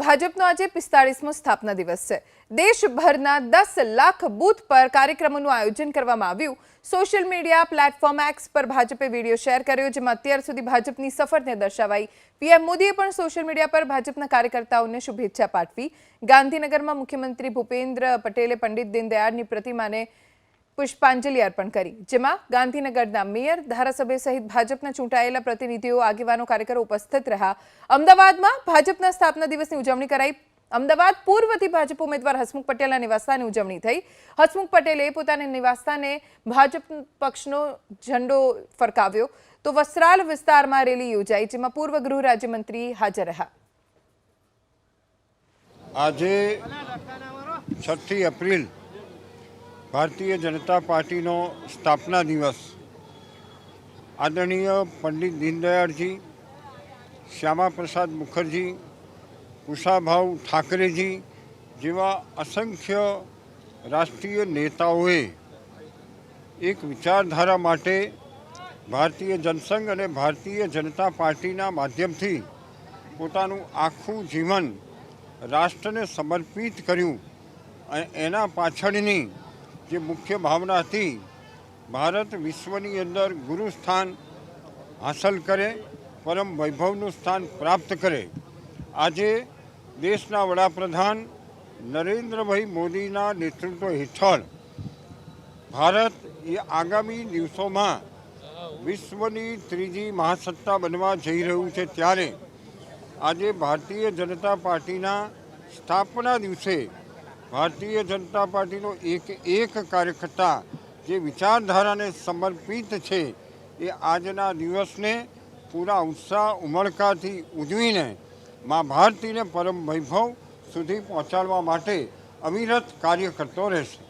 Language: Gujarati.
ભાજપનો આજે પિસ્તાળીસમો સ્થાપના દિવસ છે. દેશભરના દસ લાખ બૂથ પર કાર્યક્રમોનું આયોજન કરવામાં આવ્યું. સોશિયલ મીડિયા પ્લેટફોર્મ એક્સ પર ભાજપે વીડિયો શેર કર્યો, જેમાં અત્યાર સુધી ભાજપની સફરને દર્શાવાઈ. પીએમ મોદીએ પણ સોશિયલ મીડિયા પર ભાજપના કાર્યકર્તાઓને શુભેચ્છા પાઠવી. ગાંધીનગરમાં મુખ્યમંત્રી ભૂપેન્દ્ર પટેલે પંડિત દીનદયાળની પ્રતિમાને પુષ્પાંજલિ અર્પણ કરી, જેમાં ગાંધીનગરના મેયર, ધારાસભ્ય સહિત ભાજપના ચૂંટાયેલા પ્રતિનિધિઓ, આગેવાનો, કાર્યકરો ઉપસ્થિત રહ્યા. અમદાવાદમાં ભાજપના સ્થાપના દિવસની ઉજવણી કરાઈ. અમદાવાદ પૂર્વથી ભાજપ ઉમેદવાર હસમુખ પટેલના નિવાસસ્થાને ઉજવણી થઈ. હસમુખ પટેલે પોતાના નિવાસસ્થાને ભાજપ પક્ષનો ઝંડો ફરકાવ્યો. તો વસ્ત્રાલ વિસ્તારમાં રેલી યોજાઈ, જેમાં પૂર્વ ગૃહ રાજ્યમંત્રી હાજર રહ્યા. આજે છઠ્ઠી એપ્રિલ ભારતીય જનતા પાર્ટીનો સ્થાપના દિવસ. આદરણીય પંડિત દીનદયાળજી, શ્યામાપ્રસાદ મુખર્જી કુશાભાઉ ઠાકરેજી જેવા અસંખ્ય રાષ્ટ્રીય નેતાઓએ એક વિચારધારા માટે ભારતીય જનસંઘ અને ભારતીય જનતા પાર્ટીના માધ્યમથી પોતાનું આખું જીવન રાષ્ટ્રને સમર્પિત કર્યું અને એના પાછળની જે મુખ્ય ભાવના હતી ભારત વિશ્વની અંદર ગુરુ સ્થાન હાંસલ કરે, પરમ વૈભવનું સ્થાન પ્રાપ્ત કરે. આજે દેશના વડાપ્રધાન નરેન્દ્રભાઈ મોદીના નેતૃત્વ હેઠળ ભારત એ આગામી દિવસોમાં વિશ્વની ત્રીજી મહાસત્તા બનવા જઈ રહ્યું છે ત્યારે આજે ભારતીય જનતા પાર્ટીના સ્થાપના દિવસે ભારતીય જનતા પાર્ટીનો એક એક કાર્યકર્તા જે વિચારધારાને સમર્પિત છે, એ આજના દિવસને પૂરા ઉત્સાહ, ઉમળકાથી ઉજવીને મા ભારતીને પરમ વૈભવ સુધી પહોંચાડવા માટે અવિરત કાર્ય કરતો રહેશે.